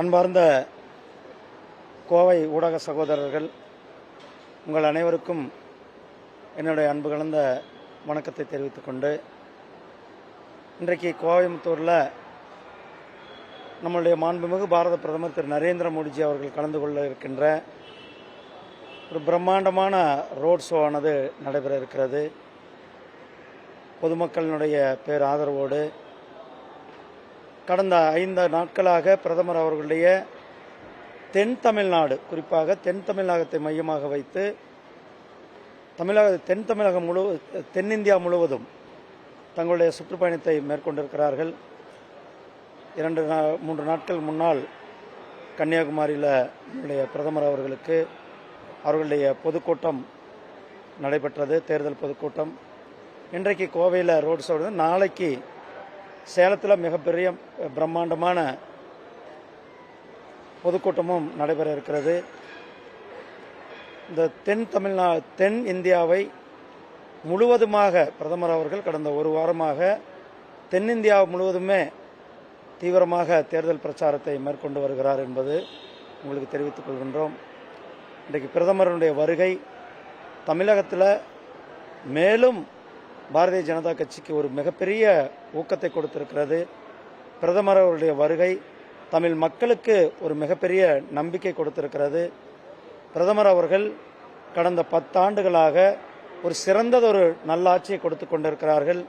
அன்பார்ந்த கோவை ஊடக சகோதரர்கள் உங்கள் அனைவருக்கும் என்னுடைய அன்பு கலந்த வணக்கத்தை தெரிவித்துக் கொண்டு இன்றைக்கு கோயம்புத்தூரில் நம்மளுடைய மாண்புமிகு பாரத பிரதமர் திரு. நரேந்திர மோடிஜி அவர்கள் கலந்து கொள்ள இருக்கின்ற ஒரு பிரம்மாண்டமான ரோட் ஷோ ஆனது நடைபெற இருக்கிறது. பொதுமக்களினுடைய பேர் ஆதரவோடு கடந்த ஐந்து நாட்களாக பிரதமர் அவர்களுடைய தென் தமிழ்நாடு குறிப்பாக தென் தமிழகத்தை மையமாக வைத்து தமிழக தென் தமிழகம் முழு தென்னிந்தியா முழுவதும் தங்களுடைய சுற்றுப்பயணத்தை மேற்கொண்டிருக்கிறார்கள். இரண்டு நா- மூன்று நாட்கள் முன்னால் கன்னியாகுமரியில் நம்முடைய பிரதமர் அவர்களுக்கு அவர்களுடைய பொதுக்கூட்டம் நடைபெற்றது தேர்தல் பொதுக்கூட்டம். இன்றைக்கு கோவையில் ரோடு ஷோ நாளைக்கு சேலத்தில் மிகப்பெரிய பிரம்மாண்டமான பொதுக்கூட்டமும் நடைபெற இருக்கிறது. இந்த தென் தமிழ்நா தென் இந்தியாவை முழுவதுமாக பிரதமர் அவர்கள் கடந்த ஒரு வாரமாக தென்னிந்தியா முழுவதுமே தீவிரமாக தேர்தல் பிரச்சாரத்தை மேற்கொண்டு வருகிறார் என்பது உங்களுக்கு தெரிவித்துக் கொள்கின்றோம். இன்றைக்கு பிரதமருடைய வருகை தமிழகத்தில் மேலும் பாரதிய ஜனதா கட்சிக்கு ஒரு மிகப்பெரிய ஊக்கத்தை கொடுத்திருக்கிறது. பிரதமர் அவருடைய வருகை தமிழ் மக்களுக்கு ஒரு மிகப்பெரிய நம்பிக்கை கொடுத்திருக்கிறது. பிரதமர் அவர்கள் கடந்த பத்தாண்டுகளாக ஒரு சிறந்ததொரு நல்லாட்சியை கொடுத்து கொண்டிருக்கிறார்கள்.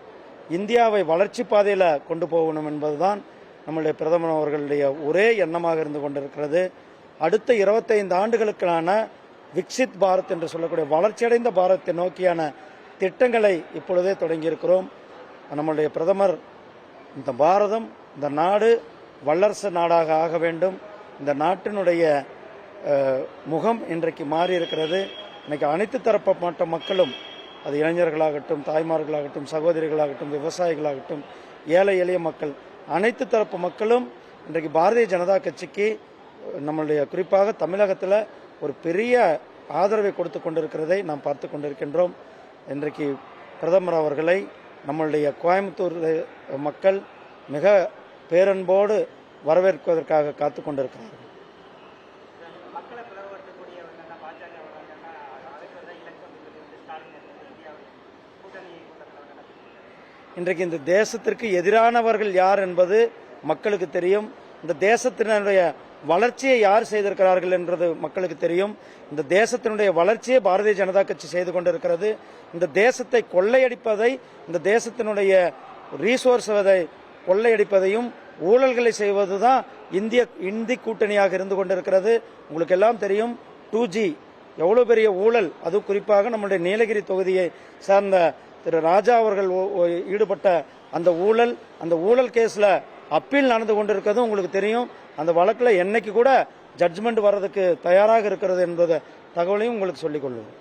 இந்தியாவை வளர்ச்சி பாதையில் கொண்டு போகணும் என்பதுதான் நம்முடைய பிரதமர் அவர்களுடைய ஒரே எண்ணமாக இருந்து கொண்டிருக்கிறது. அடுத்த இருபத்தைந்து ஆண்டுகளுக்கான விக்சித் பாரத் என்று சொல்லக்கூடிய வளர்ச்சியடைந்த பாரத்தை நோக்கியான திட்டங்களை இப்பொழுதே தொடங்கியிருக்கிறோம். நம்முடைய பிரதமர் இந்த பாரதம் இந்த நாடு வல்லரசு நாடாக ஆக வேண்டும். இந்த நாட்டினுடைய முகம் இன்றைக்கு மாறி இருக்கிறது இன்னைக்கு அனைத்து தரப்பட்ட மக்களும் அது இளைஞர்களாகட்டும் தாய்மார்களாகட்டும் சகோதரிகளாகட்டும் விவசாயிகளாகட்டும் ஏழை எளிய மக்கள் அனைத்து தரப்பு மக்களும் இன்றைக்கு பாரதிய ஜனதா கட்சிக்கு நம்மளுடைய குறிப்பாக தமிழகத்தில் ஒரு பெரிய ஆதரவை கொடுத்து கொண்டிருக்கிறதை நாம் பார்த்து கொண்டிருக்கின்றோம். இன்றைக்கு பிரதமர் அவர்களை நம்மளுடைய கோயம்புத்தூர் மக்கள் மிக பேரன்போடு வரவேற்பதற்காக காத்து கொண்டிருக்கிறார்கள். இன்றைக்கு இந்த தேசத்திற்கு எதிரானவர்கள் யார் என்பது மக்களுக்கு தெரியும். இந்த தேசத்தினுடைய வளர்ச்சியை யார் செய்திருக்கிறார்கள் என்றது மக்களுக்கு தெரியும். இந்த தேசத்தினுடைய வளர்ச்சியை பாரதிய ஜனதா கட்சி செய்து கொண்டிருக்கிறது. இந்த தேசத்தை கொள்ளையடிப்பதை இந்த தேசத்தினுடைய ரீசோர்ஸை கொள்ளையடிப்பதையும் ஊழல்களை செய்வதுதான் இந்திய இந்தி கூட்டணியாக இருந்து கொண்டிருக்கிறது. உங்களுக்கு எல்லாம் தெரியும் டூ ஜி எவ்வளோ பெரிய ஊழல். அதுவும் குறிப்பாக நம்முடைய நீலகிரி தொகுதியை சார்ந்த திரு ராஜா அவர்கள் ஓ- ஈடுபட்ட அந்த ஊழல். அந்த ஊழல் கேஸில் அப்பீல் நடந்து கொண்டிருக்கிறது உங்களுக்கு தெரியும். அந்த வழக்கில் என்னைக்கு கூட ஜட்ஜ்மெண்ட் வர்றதுக்கு தயாராக இருக்கிறது என்பத தகவலையும் உங்களுக்கு சொல்லிக் கொள்ளுவேன்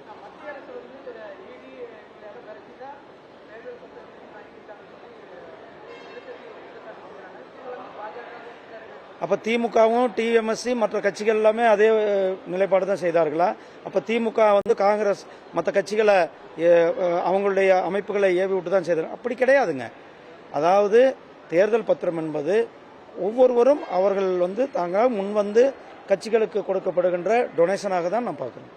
அப்போ திமுகவும் டிஎம்எஸ்சி மற்ற கட்சிகள் எல்லாமே அதே நிலைப்பாடு தான் செய்தார்களா? அப்போ திமுக வந்து காங்கிரஸ் மற்ற கட்சிகளை அவங்களுடைய அமைப்புகளை ஏவி விட்டு தான் செய்தாங்க அப்படி கிடையாதுங்க. அதாவது தேர்தல் பத்திரம் என்பது ஒவ்வொருவரும் அவர்கள் வந்து தாங்க முன்வந்து கட்சிகளுக்கு கொடுக்கப்படுகின்ற டொனேஷனாக தான் நான் பார்க்குறேன்.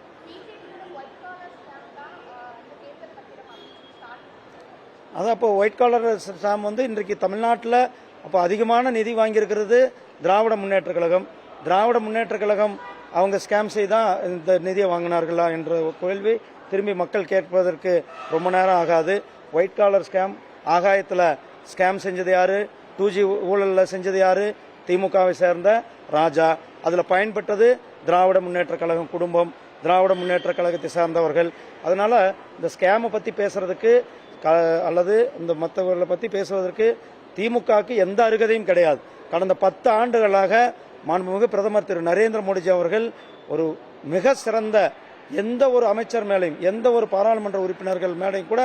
அது அப்போ ஒயிட் காலர் ஸ்டாம்ப் வந்து இன்றைக்கு தமிழ்நாட்டில் அப்போ அதிகமான நிதி வாங்கியிருக்கிறது திராவிட முன்னேற்ற கழகம். திராவிட முன்னேற்ற கழகம் அவங்க ஸ்கேம் செய்தான் இந்த நிதியை வாங்கினார்களா என்ற கேள்வி திரும்பி மக்கள் கேட்பதற்கு ரொம்ப நேரம் ஆகாது. ஒயிட் காலர் ஸ்கேம் ஆகாயத்தில் ஸ்கேம் செஞ்சது யாரு? டூ ஜி ஊழலில் செஞ்சது யாரு? திமுகவை சேர்ந்த ராஜா. அதில் பயன்பட்டது திராவிட முன்னேற்ற கழகம் குடும்பம் திராவிட முன்னேற்ற கழகத்தை சார்ந்தவர்கள். அதனால இந்த ஸ்கேமை பற்றி பேசுறதுக்கு க- அல்லது இந்த மற்றவர்களை பற்றி பேசுவதற்கு திமுகவுக்கு எந்த அருகதையும் கிடையாது. கடந்த பத்து ஆண்டுகளாக மாண்புமிகு பிரதமர் திரு நரேந்திர மோடிஜி அவர்கள் ஒரு மிக சிறந்த எந்த ஒரு அமைச்சர் மேலையும் எந்த ஒரு பாராளுமன்ற உறுப்பினர்கள் மேலையும் கூட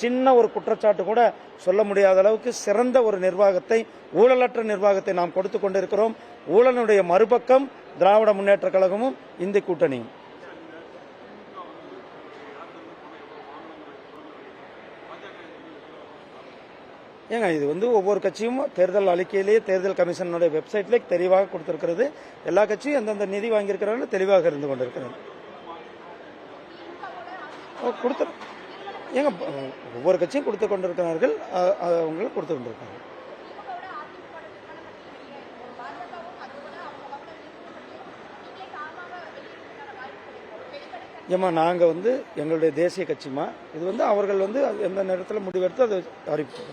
சின்ன ஒரு குற்றச்சாட்டு கூட சொல்ல முடியாத அளவுக்கு சிறந்த ஒரு நிர்வாகத்தை ஊழலற்ற நிர்வாகத்தை நாம் கொடுத்து கொண்டிருக்கிறோம். ஊழலுடைய மறுபக்கம் திராவிட முன்னேற்ற கழகமும் இந்தி கூட்டணியும். ஏங்க இது வந்து ஒவ்வொரு கட்சியும் தேர்தல் அறிக்கையிலேயே தேர்தல் கமிஷனுடைய வெப்சைட்லேயே தெளிவாக கொடுத்திருக்கிறது. எல்லா கட்சியும் எந்தெந்த நிதி வாங்கியிருக்கிறார்கள் தெளிவாக இருந்து கொண்டிருக்கிறது. கொடுத்து ஏங்க ஒவ்வொரு கட்சியும் கொடுத்து கொண்டிருக்கிறார்கள் அ- கொடுத்து கொண்டிருக்காங்க ஏம்மா நாங்கள் வந்து எங்களுடைய தேசிய கட்சிமா இது வந்து அவர்கள் வந்து எந்த நேரத்தில் முடிவெடுத்து அதை அறிவிப்போம்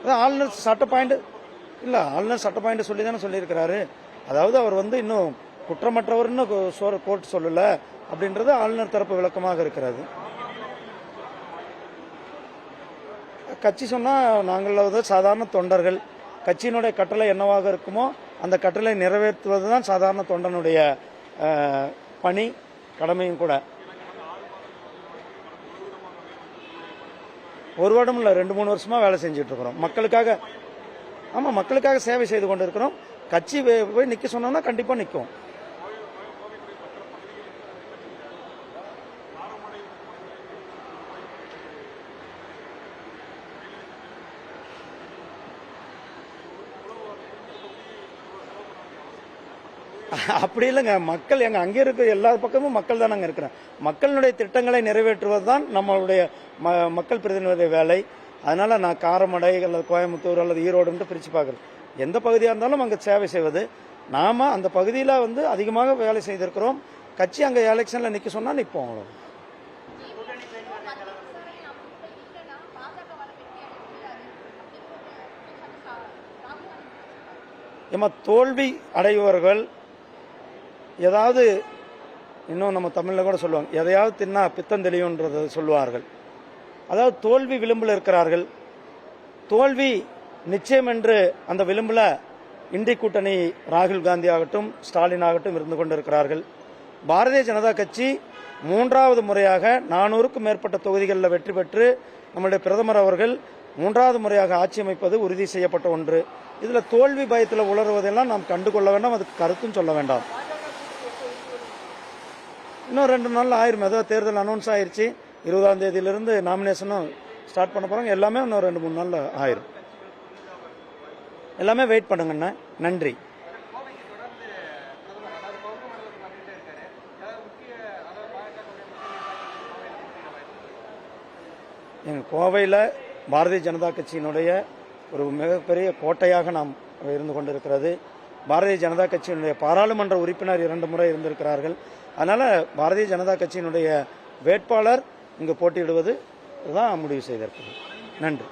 அதான் ஆளுநர் சட்ட பாயிண்ட் இல்லை ஆளுநர் சட்ட பாயிண்ட் சொல்லி தானே சொல்லியிருக்கிறாரு. அதாவது அவர் வந்து இன்னும் குற்றமற்றவர்னு கோர்ட் சொல்லல அப்படின்றது ஆளுநர் தரப்பு விளக்கமாக இருக்கிறது. கட்சி சொன்னால் நாங்கள் வந்து சாதாரண தொண்டர்கள். கட்சியினுடைய கட்டளை என்னவாக இருக்குமோ அந்த கட்டளை நிறைவேற்றுவது தான் சாதாரண தொண்டனுடைய பணி கடமையும் கூட. ஒரு வருடம் இல்லை ரெண்டு மூணு வருஷமாக வேலை செஞ்சுட்டு இருக்கிறோம். மக்களுக்காக ஆமாம் மக்களுக்காக சேவை செய்து கொண்டு இருக்கிறோம் கட்சி போய் நிற்க சொன்னோம்னா கண்டிப்பாக நிற்கும் அப்படி இல்லைங்க. மக்கள் எங்க அங்கே இருக்க எல்லா பக்கமும் மக்கள் தான் அங்கே இருக்கிறேன் மக்களுடைய திட்டங்களை நிறைவேற்றுவது தான் நம்மளுடைய ம- மக்கள் பிரதிநிதி வேலை. அதனால நான் காரமடை அல்லது கோயம்புத்தூர் அல்லது ஈரோடுன்ட்டு பிரிச்சு பார்க்குறேன். எந்த பகுதியாக இருந்தாலும் அங்கே சேவை செய்வது. நாம் அந்த பகுதியில் வந்து அதிகமாக வேலை செய்திருக்கிறோம். கட்சி அங்கே எலெக்ஷனில் நிற்க சொன்னால் நிற்போம் அவ்வளோ ஏமா தோல்வி அடைபவர்கள் ஏதாவது இன்னும் நம்ம தமிழில் கூட சொல்லுவாங்க எதையாவது தின்னா பித்தம் தெளியுன்றதை சொல்லுவார்கள். அதாவது தோல்வி விளிம்பில் இருக்கிறார்கள். தோல்வி நிச்சயம் என்று அந்த விளிம்பில் இண்டி கூட்டணி ராகுல் காந்தி ஆகட்டும் ஸ்டாலின் ஆகட்டும் இருந்து கொண்டிருக்கிறார்கள். பாரதிய ஜனதா கட்சி மூன்றாவது முறையாக நானூறுக்கும் மேற்பட்ட தொகுதிகளில் வெற்றி பெற்று நம்முடைய பிரதமர் அவர்கள் மூன்றாவது முறையாக ஆட்சி அமைப்பது உறுதி செய்யப்பட்ட ஒன்று. இதில் தோல்வி பயத்தில் உளறுவதெல்லாம் நாம் கண்டுகொள்ள வேண்டாம் அதுக்கு கருத்தும் சொல்ல வேண்டாம். இன்னும் ரெண்டு நாள் ஆயிரும் ஏதோ தேர்தல் அனௌன்ஸ் ஆயிடுச்சு இருபதாம் தேதியிலிருந்து நாமினேஷனும் ஸ்டார்ட் பண்ண போகிறாங்க எல்லாமே இன்னும் ரெண்டு மூணு நாளில் ஆயிரும். எல்லாமே வெயிட் பண்ணுங்கண்ணா. நன்றி. எங்கள் கோவையில் பாரதிய ஜனதா கட்சியினுடைய ஒரு மிகப்பெரிய கோட்டையாக நாம் இருந்து கொண்டிருக்கிறது. பாரதிய ஜனதா கட்சியினுடைய பாராளுமன்ற உறுப்பினர் இரண்டு முறை இருந்திருக்கிறார்கள். அதனால் பாரதிய ஜனதா கட்சியினுடைய வேட்பாளர் இங்கு போட்டியிடுவது தான் முடிவு செய்திருக்கிறது. நன்றி.